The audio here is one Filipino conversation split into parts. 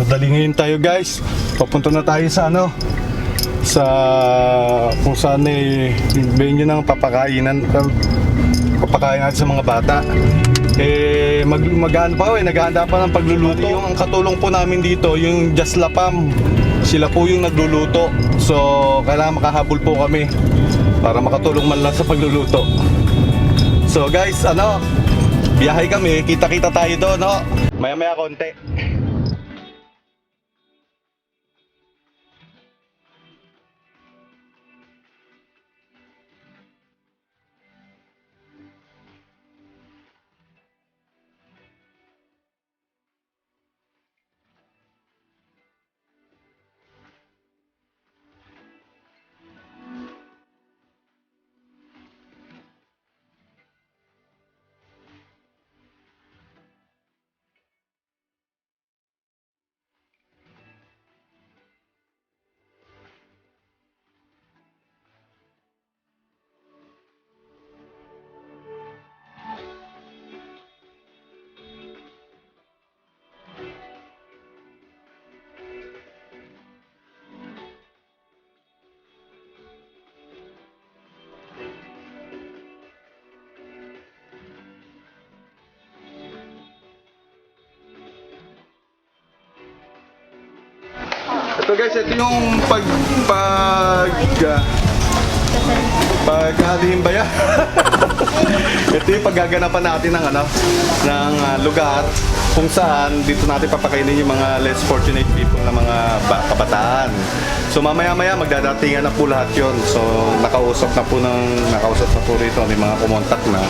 Madali ngayon tayo guys. Papunta na tayo sa ano sa kung saan eh venue ng papakainan papakain natin sa mga bata. Eh mag magaan pa eh naghahanda pa ng pagluluto. Yung ang katulong po namin dito yung Just Lapam. Sila po yung nagluluto. So kailangan makahabol po kami para makatulong man lang sa pagluluto. So guys, ano, biyahe kami, kita-kita tayo doon, no? Maya-maya konti. Ito guys, ito yung pag pag uh, paghalimbayan. ito yung paggaganapan natin ng ano ng uh, lugar kung saan dito natin papakainin yung mga less fortunate people na mga ba- kabataan. So mamaya-maya magdadatingan na po lahat 'yon. So nakausap na po ng nakausap na po rito, may mga kumontak na.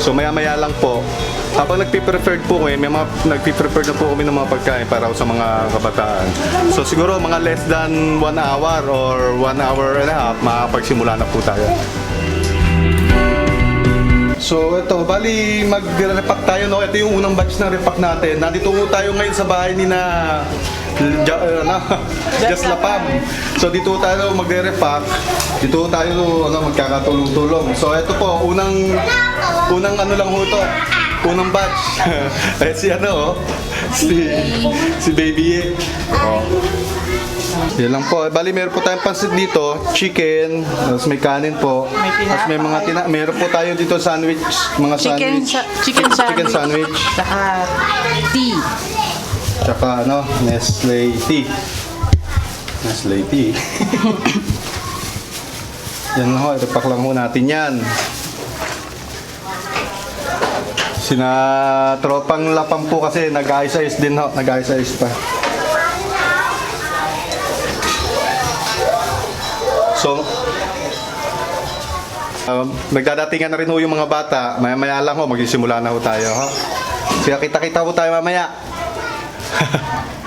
So maya-maya lang po, habang nagpipreferred po kami, may mga nagpipreferred na po kami ng mga pagkain para sa mga kabataan. So siguro mga less than one hour or one hour and a half, makakapagsimula na po tayo. So ito, bali mag-repack tayo no. Ito yung unang batch na repack natin. Nandito tayo ngayon sa bahay ni na ja, uh, ano, Just Lapam. So dito tayo magre-repack. Dito tayo ano magkakatulong-tulong. So ito po, unang unang ano lang ho. Unang batch. eh si ano oh, si si Baby E. Oh. Yan lang po. Bali, meron po tayong pansit dito, chicken, tapos may kanin po. Tapos may mga tina meron po tayo dito sandwich, mga Chicken, sandwich. sa- chicken sandwich. Chicken sandwich. Saka tea. Tsaka ano, Nestle tea. Nestle tea. yan lang ho, ipapak lang ho natin yan. Sina tropang lapang po kasi nag-ayos-ayos din ho, nag-ayos-ayos pa. So, um, nagdadatingan na rin ho yung mga bata. Maya-maya lang ho, magsisimula na ho tayo. Ho. Kaya kita-kita ho tayo mamaya.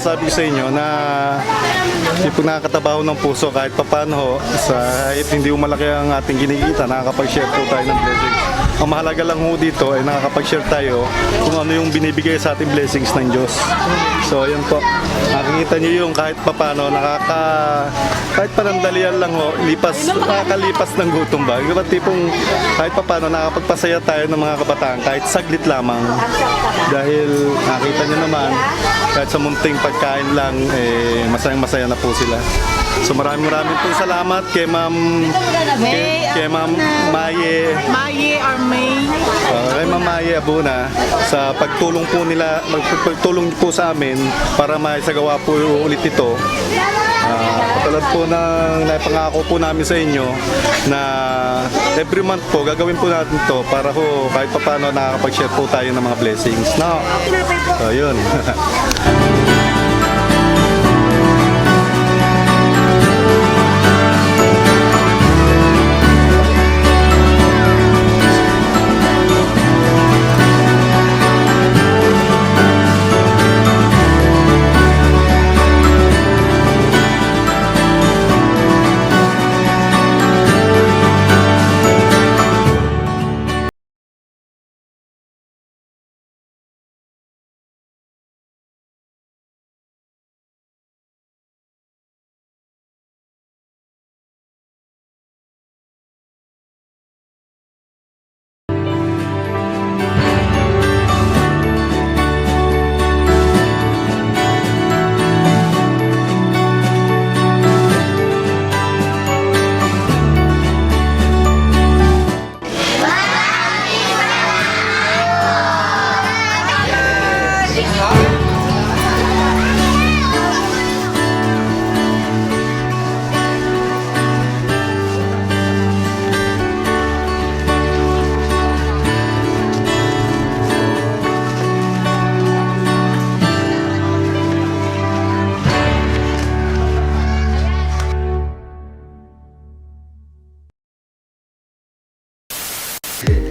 sinasabi ko sa inyo na hindi po nakakatabaho ng puso kahit papano ho, sa kahit hindi malaki ang ating kinikita, nakakapag-share po tayo ng blessings. Ang mahalaga lang ho dito ay nakakapag-share tayo kung ano yung binibigay sa ating blessings ng Diyos. So, yun po. Nakikita nyo yung kahit papano, nakaka... Kahit panandalian lang ho, lipas, nakakalipas ng gutom ba? Yung tipong kahit papano, nakakapagpasaya tayo ng mga kabataan kahit saglit lamang. Dahil nakita nyo naman, kahit sa munting pagkain lang, eh, masayang masaya na po sila. So maraming maraming pong salamat kay Ma'am kay, kay Ma'am Maye Maye or May. Uh, kay Ma'am Maya Abuna sa pagtulong po nila, pagtulong po sa amin para maisagawa po ulit ito. Katulad po ng naipangako po namin sa inyo na every month po gagawin po natin to para ho kahit paano nakakapag-share po tayo ng mga blessings. No? So yun.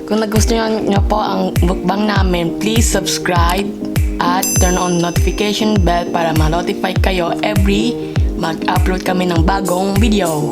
Kung nagustuhan nyo po ang mukbang namin, please subscribe at turn on notification bell para ma-notify kayo every mag-upload kami ng bagong video.